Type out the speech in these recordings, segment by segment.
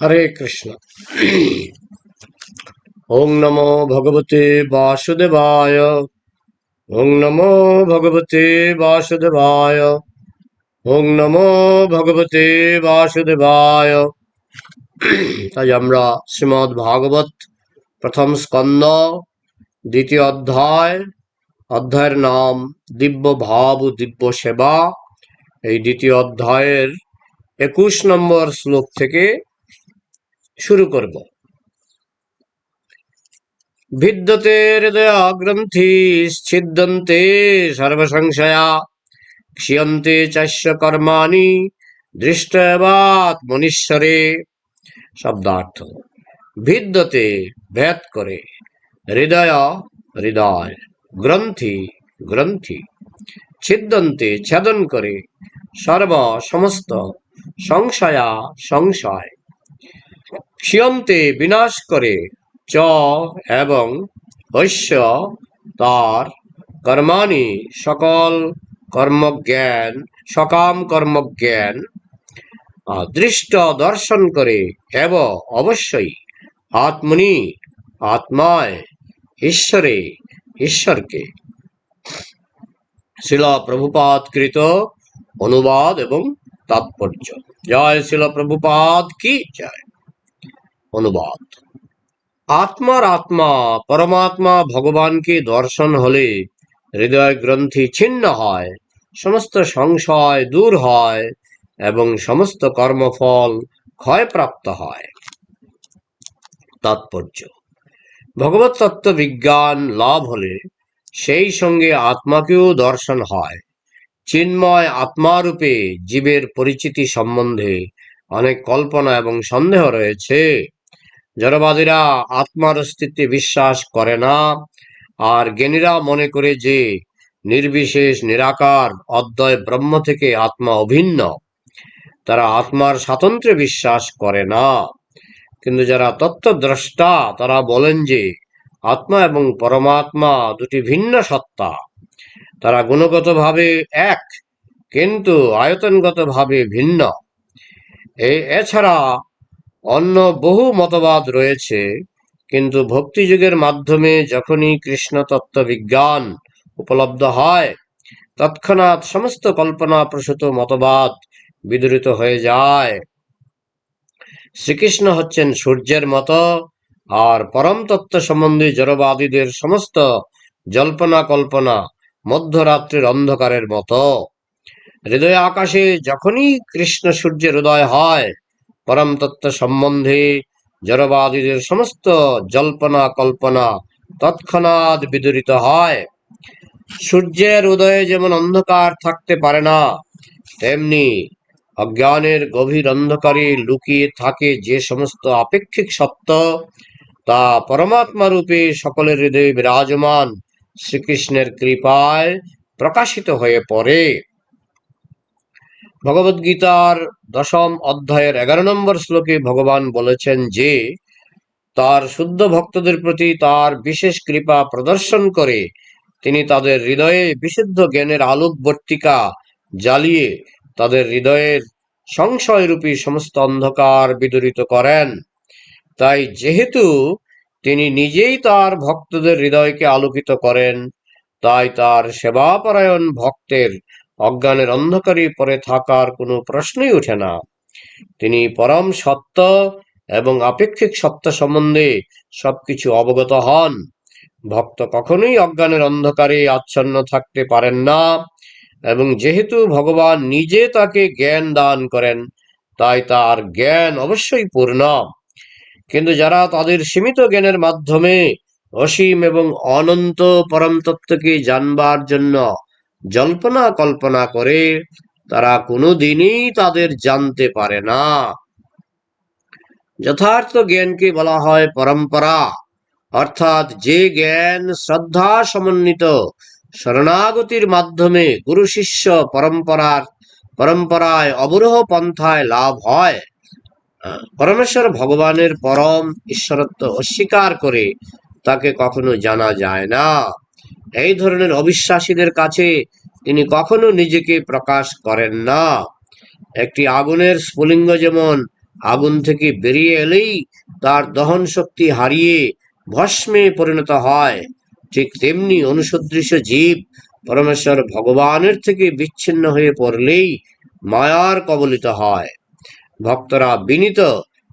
হরে কৃষ্ণ। ওং নমো ভগবতে বাসুদেবায়। ওং নমো ভগবতে বাসুদেবায়। ওং নমো ভগবতে বাসুদেবায়। তাই আমরা শ্রীমৎ ভাগবত প্রথম স্কন্দ, দ্বিতীয় অধ্যায়, অধ্যায়ের নাম দিব্য ভাব ও দিব্য সেবা। এই দ্বিতীয় অধ্যায়ের একুশ নম্বর শ্লোক থেকে শুরু করব। হৃদয় গ্রন্থি ছিদ্যন্তে সর্বসংশয়া, ক্ষিয়ন্তে চাস্য কর্মাণি দৃষ্টবাত মনীশ্বরে। শব্দার্থ ভিদ্যতে ভেদ করে হৃদয় হৃদয়, গ্রন্থি গ্রন্থি, ছিদ্যন্তে ছেদন করে সর্ব সমস্ত সংশয়া, সংশয়। ক্ষিয়ন্তে বিনাশ করে চ এবং ঐশ্য তার কর্মাণি সকল কর্মজ্ঞান, সকাম কর্মজ্ঞান দৃষ্ট দর্শন করে এব অবশ্যই আত্মনি, আত্মায় ঈশ্বরে, ঈশ্বরকে। শিল প্রভুপাত কৃত অনুবাদ এবং তাৎপর্য। জয় শিল প্রভুপাদ কি জয়। অনুবাদ। আত্মার আত্মা, পরমাত্মা ভগবানকে দর্শন হলে হৃদয় গ্রন্থি ছিন্ন হয়, সমস্ত সংশয় দূর হয় এবং সমস্ত কর্মফল ক্ষয়প্রাপ্ত হয়। তাৎপর্য, ভগবত তত্ত্ব বিজ্ঞান লাভ হলে সেই সঙ্গে আত্মাকেও দর্শন হয়। চিন্ময় আত্মারূপে জীবের পরিচিতি সম্বন্ধে অনেক কল্পনা এবং সন্দেহ রয়েছে। জড়বাদীরা আত্মার অস্তিত্বে বিশ্বাস করে না, আর জ্ঞানীরা মনে করে যে নির্বিশেষ, নিরাকার, অদ্বয় ব্রহ্ম থেকে আত্মা অভিন্ন। তারা আত্মার স্বাতন্ত্র্যে বিশ্বাস করে না। কিন্তু যারা তত্ত্বদ্রষ্টা, তারা বলেন যে আত্মা এবং পরমাত্মা দুটি ভিন্ন সত্তা। তারা গুণগতভাবে এক, কিন্তু আয়তনগতভাবে ভিন্ন। এছাড়া অন্য বহু মতবাদ রয়েছে, কিন্তু ভক্তিযুগের মাধ্যমে যখনই কৃষ্ণ তত্ত্ব বিজ্ঞান উপলব্ধ হয়, তৎক্ষণাৎ সমস্ত কল্পনা প্রসূত মতবাদ বিদরিত হয়ে যায়। শ্রীকৃষ্ণ হচ্ছেন সূর্যের মতো, আর পরম তত্ত্ব সম্বন্ধে জড়বাদীদের সমস্ত জল্পনা কল্পনা মধ্যরাত্রির অন্ধকারের মতো। হৃদয় আকাশে যখনই কৃষ্ণ সূর্যের উদয় হয় পরম তত্ত্ব সম্বন্ধে জড়বাদীদের সমস্ত জল্পনা কল্পনা তৎক্ষণাৎ বিদরিত হয়। সূর্যের উদয়ে যেমন অন্ধকার থাকতে পারে না, তেমনি অজ্ঞানের গভীর অন্ধকারে লুকিয়ে থাকে যে সমস্ত আপেক্ষিক সত্য, তা পরমাত্মা রূপে সকলের হৃদয়ে বিরাজমান শ্রীকৃষ্ণের কৃপায় প্রকাশিত হয়ে পড়ে। ভগবদ্গীতার দশম অধ্যায়ের এগারো নম্বর শ্লোকে ভগবান বলেছেন যে, তার শুদ্ধ ভক্তদের প্রতি তার বিশেষ কৃপা প্রদর্শন করে তিনি তাদের হৃদয়ে বিশুদ্ধ জ্ঞানের আলোকবর্তিকা জ্বালিয়ে তাদের হৃদয়ের সংশয়রূপী সমস্ত অন্ধকার বিদরিত করেন। তাই যেহেতু তিনি নিজেই তার ভক্তদের হৃদয়কে আলোকিত করেন, তাই তার সেবাপরায়ণ ভক্তের অজ্ঞানের অন্ধকারে পড়ে থাকার কোনো প্রশ্নই ওঠে না। তিনি পরম সত্য এবং আপেক্ষিক সত্য সম্বন্ধে সবকিছু অবগত হন। ভক্ত কখনোই অজ্ঞানের অন্ধকারে আচ্ছন্ন থাকতে পারেন না এবং যেহেতু ভগবান নিজে তাকে জ্ঞান দান করেন, তাই তার জ্ঞান অবশ্যই পূর্ণ। কিন্তু যারা তাদের সীমিত জ্ঞানের মাধ্যমে অসীম এবং অনন্ত পরম তত্ত্বকে জানবার জন্য জল্পনা কল্পনা করে তারা কোনোদিনই তাদের জানতে পারে না। যথার্থ জ্ঞানকে বলা হয় পরম্পরা। অর্থাৎ যে জ্ঞান শ্রদ্ধা সমন্বিত, শরণাগতির মাধ্যমে গুরু শিষ্য পরম্পরার, পরম্পরায় অবরোহ পন্থায় লাভ হয়। পরমেশ্বর ভগবানের পরম ঈশ্বরত্ব অস্বীকার করে তাকে কখনো জানা যায় না। এই ধরনের অবিশ্বাসীদের কাছে তিনি কখনো নিজেকে প্রকাশ করেন না। একটি আগুনের স্ফুলিঙ্গ যেমন আগুন থেকে বেরিয়ে এলেই তার দহন শক্তি হারিয়ে ভস্মে পরিণত হয়, ঠিক তেমনি অনুসদৃশ জীব পরমেশ্বর ভগবানের থেকে বিচ্ছিন্ন হয়ে পড়লেই মায়ার কবলিত হয়। ভক্তরা বিনীত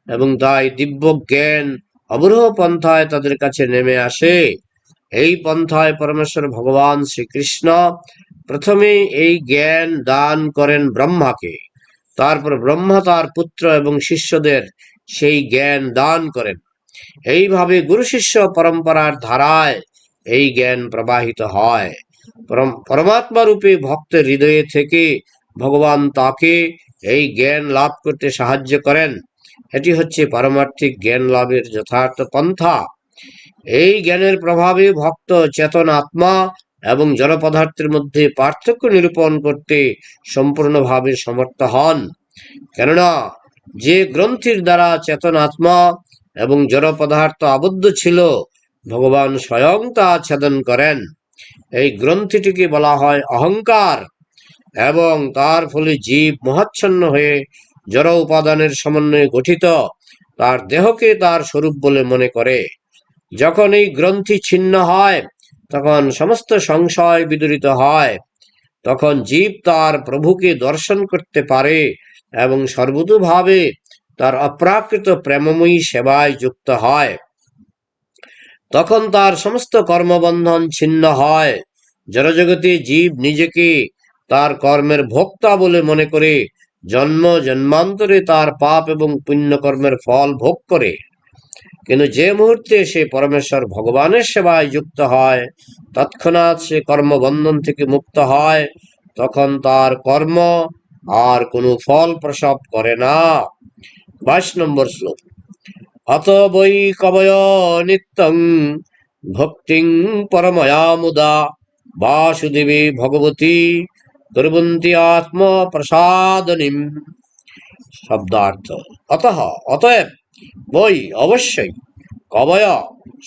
এবং তাই দিব্য জ্ঞান অবরোহ পন্থায় তাদের কাছে নেমে আসে। এই পন্থায় পরমেশ্বর ভগবান শ্রীকৃষ্ণ, প্রথমে এই জ্ঞান দান করেন ব্রহ্মাকে। তারপর ব্রহ্মা তার পুত্র এবং শিষ্যদের সেই জ্ঞান দান করেন। এইভাবে গুরু শিষ্য পরম্পরার ধারায় এই জ্ঞান প্রবাহিত হয়। পরম- পরমাত্মা রূপে ভক্তের হৃদয়ে থেকে ভগবান তাকে এই জ্ঞান লাভ করতে সাহায্য করেন। এটি হচ্ছে পারমার্থিক জ্ঞান লাভের যথার্থ পন্থা। এই জ্ঞানের প্রভাবে ভক্ত চেতন আত্মা এবং জড় পদার্থের মধ্যে পার্থক্য নিরূপণ করতে সম্পূর্ণভাবে সমর্থ হন। কেননা, যে গ্রন্থির দ্বারা চেতন আত্মা এবং জড় পদার্থ আবদ্ধ ছিল, ভগবান স্বয়ং তা ছেদন করেন। এই গ্রন্থিটিকে বলা হয় অহংকার এবং তার ফলে জীব মহাচ্ছন্ন হয়ে জড় উপাদানের সমন্বয়ে গঠিত। তার দেহকে তার স্বরূপ বলে মনে করে। যখন এই গ্রন্থি ছিন্ন হয়, তখন সমস্ত সংশয় বিদরিত হয়। তখন জীব তার প্রভুকে দর্শন করতে পারে এবং সর্বতোভাবে তার অপ্রাকৃত প্রেমময়ী সেবায় যুক্ত হয়। তখন তার সমস্ত কর্মবন্ধন ছিন্ন হয়। জড়জগতে জীব নিজেকে তার কর্মের ভোক্তা বলে মনে করে, জন্ম জন্মান্তরে তার পাপ এবং পুণ্যকর্মের ফল ভোগ করে। কিন্তু যে মুহূর্তে সে পরমেশ্বর ভগবানের সেবায় যুক্ত হয়, তৎক্ষণাৎ সে কর্মবন্ধন থেকে মুক্ত হয়, তখন তার কর্ম আর কোনো ফল প্রসব করে না। বাইশ নম্বর শ্লোক। অত বৈ কবয় নিত্যং ভক্তিং পরময়া মুদা বাসুদেবী ভগবতী কুর্বন্তী আত্ম প্রসাদনিম শব্দার্থ। অতঃ, অতএব বই অবশ্যই। কবয়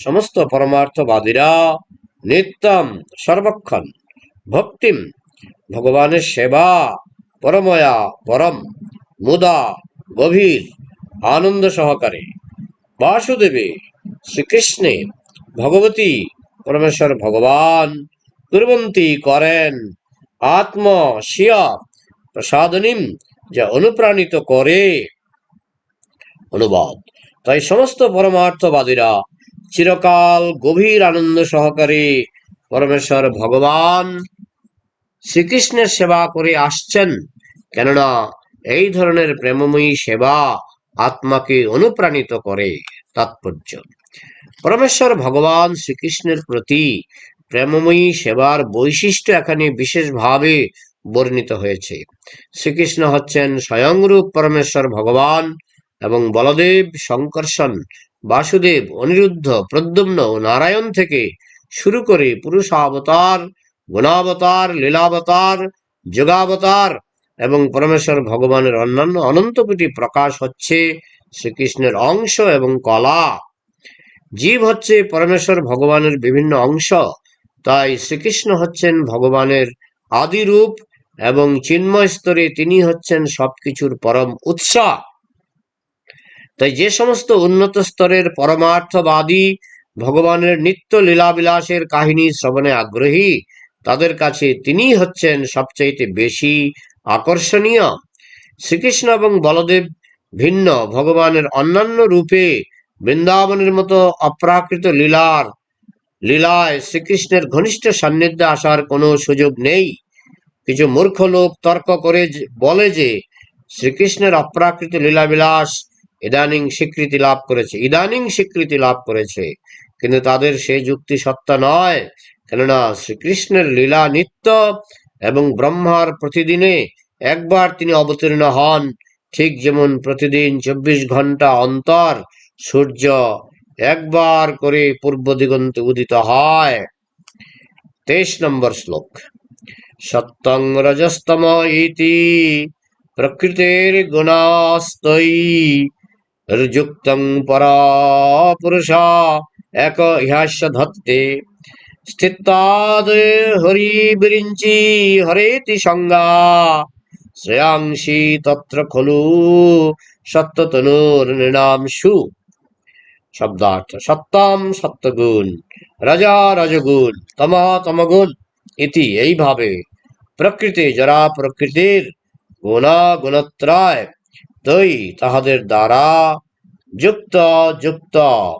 সমস্ত পরমার্থবাদীরা নিত্যম সর্বক্ষণ। ভক্তিম, ভগবানের সেবা, পরময়া পরম, মুদা গভীর, আনন্দ সহকারে। বাসুদেবে শ্রীকৃষ্ণে ভগবতী পরমেশ্বর ভগবান কুর্বন্তী করেন। আত্ম শিয়া প্রসাদনিম যা অনুপ্রাণিত করে। অনুবাদ তাই সমস্ত পরমার্থবাদীরা চিরকাল গভীর আনন্দ সহকারে পরমেশ্বর ভগবান শ্রীকৃষ্ণের সেবা করে আসছেন। কেননা এই ধরনের প্রেমময়ী সেবা আত্মাকে অনুপ্রাণিত করে তাৎপর্য। পরমেশ্বর ভগবান শ্রীকৃষ্ণের প্রতি প্রেমময়ী সেবার বৈশিষ্ট্য এখানে বিশেষভাবে বর্ণিত হয়েছে। শ্রীকৃষ্ণ হচ্ছেন স্বয়ংরূপ পরমেশ্বর ভগবান। এবং বলদেব শঙ্কর্ষণ বাসুদেব অনিরুদ্ধ, প্রদ্যুম্ন ও নারায়ণ থেকে শুরু করে পুরুষাবতার, গুণাবতার, লীলাবতার, যোগাবতার এবং পরমেশ্বর ভগবানের অন্যান্য অনন্ত কোটি প্রকাশ হচ্ছে শ্রীকৃষ্ণের অংশ এবং কলা। জীব হচ্ছে পরমেশ্বর ভগবানের বিভিন্ন অংশ, তাই শ্রীকৃষ্ণ হচ্ছেন ভগবানের আদি রূপ এবং চিন্ময় স্তরে তিনি হচ্ছেন সবকিছুর পরম উৎস। তাই যে সমস্ত উন্নত স্তরের পরমার্থবাদী ভগবানের নিত্য লীলাবিলাসের কাহিনী শ্রবণে আগ্রহী, তাদের কাছে তিনি হচ্ছেন সবচাইতে বেশি আকর্ষণীয়। শ্রীকৃষ্ণ এবং বলদেব ভিন্ন, ভগবানের অন্যান্য রূপে বৃন্দাবনের মতো অপ্রাকৃত লীলার লীলায় শ্রীকৃষ্ণের ঘনিষ্ঠ সান্নিধ্যে আসার কোনো সুযোগ নেই। কিছু মূর্খ লোক তর্ক করে বলে যে, শ্রীকৃষ্ণের অপ্রাকৃত লীলাবিলাস ইদানিং স্বীকৃতি লাভ করেছে, ইদানিং স্বীকৃতি লাভ করেছে, কিন্তু তাদের সেই যুক্তি সত্য নয়। কেননা শ্রীকৃষ্ণের লীলা নিত্য এবং ব্রহ্মার প্রতিদিনে একবার তিনি অবতীর্ণ হন, ঠিক যেমন প্রতিদিন চব্বিশ ঘণ্টা অন্তর সূর্য একবার করে পূর্ব দিগন্তে উদিত হয়। তেইশ নম্বর শ্লোক। সত্যং রজস্তম ইতি প্রকৃতির গুণাস্তৈ যুক্তং পরা পুরুষা এক ইহাস্য ধত্তে স্থিতাদ হরি বিরিঞ্চি হরেতি সংজ্ঞা শ্রেয়াংসি তত্র খলু সত্যতনুর নৃণাম শব্দার্থ সত্তম সত্যগুণ রাজা রাজগুণ তমা তমগুণ ইতি এইভাবে প্রকৃতি যারা প্রকৃতির গুণা গুণত্রয় তৈ তাহাদের দ্বারা যুক্ত যুক্ত,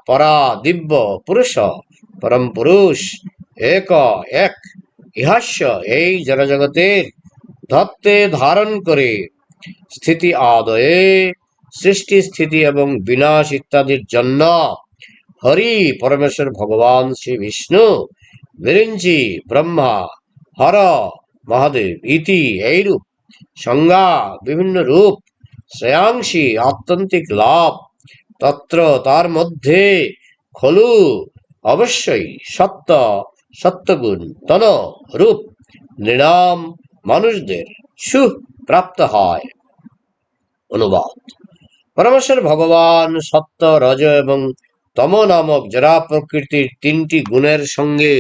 পরা, দিব্য, পুরুষ, পরম পুরুষ, এক এক। ইহাস্য এই জনজগতের ধত্তে ধারণ করে স্থিতি আদয়ে সৃষ্টি স্থিতি এবং বিনাশ ইত্যাদির জন্য হরি পরমেশ্বর ভগবান শ্রী বিষ্ণু বিরিঞ্চি ব্রহ্মা, হর, মহাদেব ইতি এইরূপ সংজ্ঞা বিভিন্ন রূপ শ্রেয়াংশী আত্যন্তিক লাভ। তত্র তার মধ্যে, খলু অবশ্যই সত্য, সত্যগুণ তন রূপ নৃণাম মানুষদের সুখ প্রাপ্ত হয়। অনুবাদ। পরমেশ্বর ভগবান সত্য, রজ এবং তম নামক জরা প্রকৃতির তিনটি গুণের সঙ্গে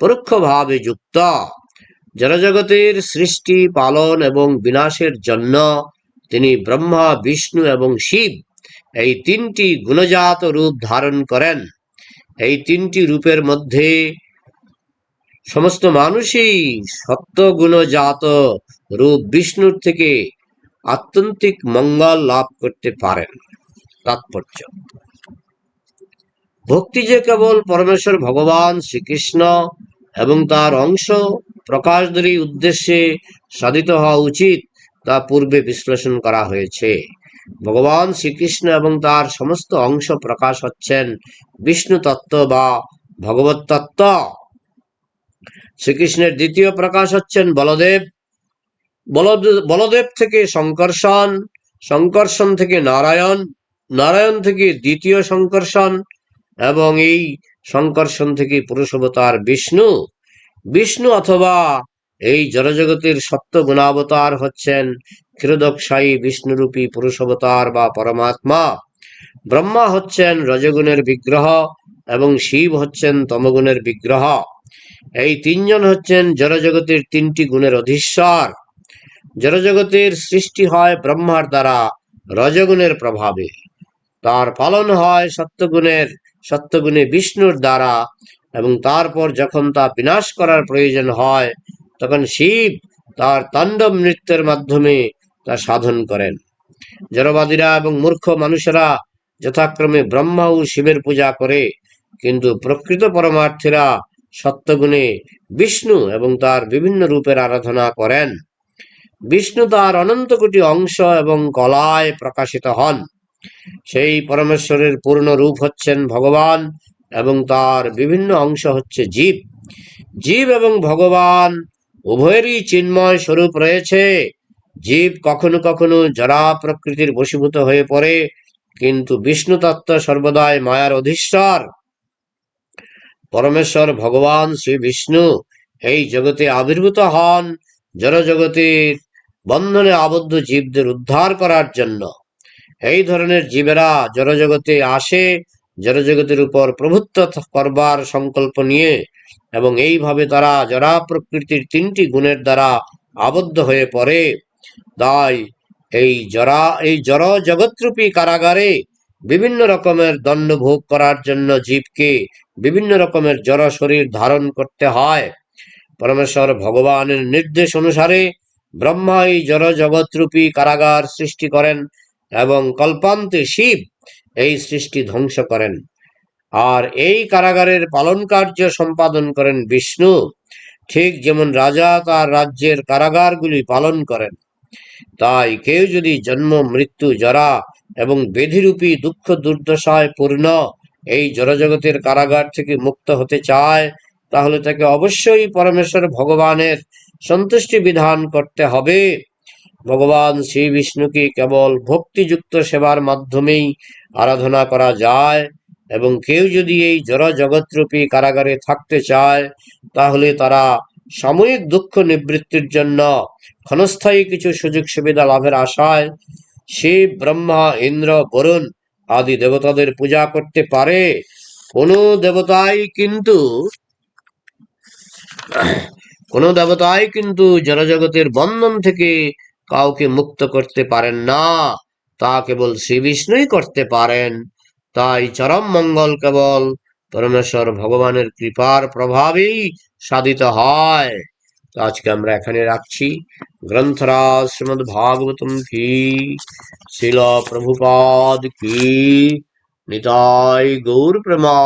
পরোক্ষভাবে যুক্ত। জড়জগতের সৃষ্টি, পালন এবং বিনাশের জন্য তিনি ব্রহ্মা, বিষ্ণু এবং শিব এই তিনটি গুণজাত রূপ ধারণ করেন। এই তিনটি রূপের মধ্যে সমস্ত মানুষই সত্যগুণজাত রূপ বিষ্ণুর থেকে আত্যন্তিক মঙ্গল লাভ করতে পারেন। তাৎপর্য। ভক্তি যে কেবল পরমেশ্বর ভগবান শ্রীকৃষ্ণ এবং তার অংশ প্রকাশদারী উদ্দেশ্যে সাধিত হওয়া উচিত তা পূর্বে বিশ্লেষণ করা হয়েছে। ভগবান শ্রীকৃষ্ণ এবং তার সমস্ত অংশ প্রকাশ হচ্ছেন বিষ্ণু তত্ত্ব বা ভগবত তত্ত্ব। শ্রীকৃষ্ণের দ্বিতীয় প্রকাশ হচ্ছেন বলদেব। বলদেব থেকে সংকর্ষণ সংকর্ষণ থেকে নারায়ণ নারায়ণ থেকে দ্বিতীয় সংকর্ষণ এবং এই সংকর্ষণ থেকে পুরুষবতার বিষ্ণু। বিষ্ণু অথবা এই জড়জগতের সত্য গুণাবতার হচ্ছেন ক্ষীরদক্ষায়ী বিষ্ণুরূপী পুরুষবতার বা পরমাত্মা। ব্রহ্মা হচ্ছেন রজগুণের বিগ্রহ এবং শিব হচ্ছেন তমগুণের বিগ্রহ। এই তিনজন হচ্ছেন জড়জগতের তিনটি গুণের অধীশ্বর। জড়জগতের সৃষ্টি হয় ব্রহ্মার দ্বারা রজগুণের প্রভাবে। তার পালন হয় সত্যগুণের, সত্যগুণে বিষ্ণুর দ্বারা এবং তারপর যখন তা বিনাশ করার প্রয়োজন হয় তখন শিব তার তাণ্ডব নৃত্যের মাধ্যমে তা সাধন করেন। জড়বাদীরা এবং মূর্খ মানুষেরা যথাক্রমে ব্রহ্মা ও শিবের পূজা করে, কিন্তু প্রকৃত পরমার্থীরা সত্যগুণে বিষ্ণু এবং তার বিভিন্ন রূপের আরাধনা করেন। বিষ্ণু তার অনন্ত কোটি অংশ এবং কলায় প্রকাশিত হন। সেই পরমেশ্বরের পূর্ণ রূপ হচ্ছেন ভগবান এবং তার বিভিন্ন অংশ হচ্ছে জীব। জীব এবং ভগবান উভয়েরই চিন্ময় স্বরূপ রয়েছে। জীব কখনো কখনো জরা প্রকৃতির বশীভূত হয়ে পড়ে, কিন্তু বিষ্ণু তত্ত্ব সর্বদাই মায়ার অধীশ্বর। পরমেশ্বর ভগবান শ্রী বিষ্ণু এই জগতে আবির্ভূত হন জড়জগতের বন্ধনে আবদ্ধ জীবদের উদ্ধার করার জন্য। এই ধরনের জীবেরা জড়জগতে আসে, জড়জগতের উপর প্রভুত্ব করবার সংকল্প নিয়ে এবং এইভাবে তারা জরা প্রকৃতির তিনটি গুণের দ্বারা আবদ্ধ হয়ে পড়ে, তাই এই জরা এই জড় জগৎরূপী কারাগারে বিভিন্ন রকমের দণ্ড ভোগ করার জন্য জীবকে বিভিন্ন রকমের জড় শরীর ধারণ করতে হয়। পরমেশ্বর ভগবানের নির্দেশ অনুসারে ব্রহ্মা এই জড় জগৎরূপী কারাগার সৃষ্টি করেন এবং কল্পান্তে শিব এই সৃষ্টি ধ্বংস করেন। আর এই কারাগারের পালন কার্য সম্পাদন করেন বিষ্ণু। ঠিক যেমন রাজা তার রাজ্যের কারাগারগুলি পালন করেন, তাই কেউ যদি জন্ম, মৃত্যু, জরা এবং বেধিরূপী দুঃখ দুর্দশায় পূর্ণ এই জড়জগতের কারাগার থেকে মুক্ত হতে চায়, তাহলে তাকে অবশ্যই পরমেশ্বর ভগবানের সন্তুষ্টি বিধান করতে হবে। ভগবান শ্রী বিষ্ণুকে কেবল ভক্তিযুক্ত সেবার মাধ্যমেই আরাধনা করা যায়। এবং কেউ যদি এই জড় জগৎরূপী কারাগারে থাকতে চায়, তাহলে তারা সাময়িক দুঃখ নিবৃত্তির জন্য ক্ষণস্থায়ী কিছু সুযোগ সুবিধা লাভের আশায় শিব ব্রহ্মা, ইন্দ্র, বরুণ আদি দেবতাদের পূজা করতে পারে। কোনো দেবতাই কিন্তু কোনো দেবতাই কিন্তু জনজগতের বন্ধন থেকে কাউকে মুক্ত করতে পারেন না। তা কেবল শ্রী বিষ্ণুই করতে পারেন। তাই চরম মঙ্গল কেবল পরমেশ্বর ভগবানের কৃপার প্রভাবেই সাধিত হয়। তো আজকে আমরা এখানে রাখছি। গ্রন্থরাজ শ্রীমদ ভাগবতম কি শিল প্রভুপাদ কি নিতাই গৌর প্রেমা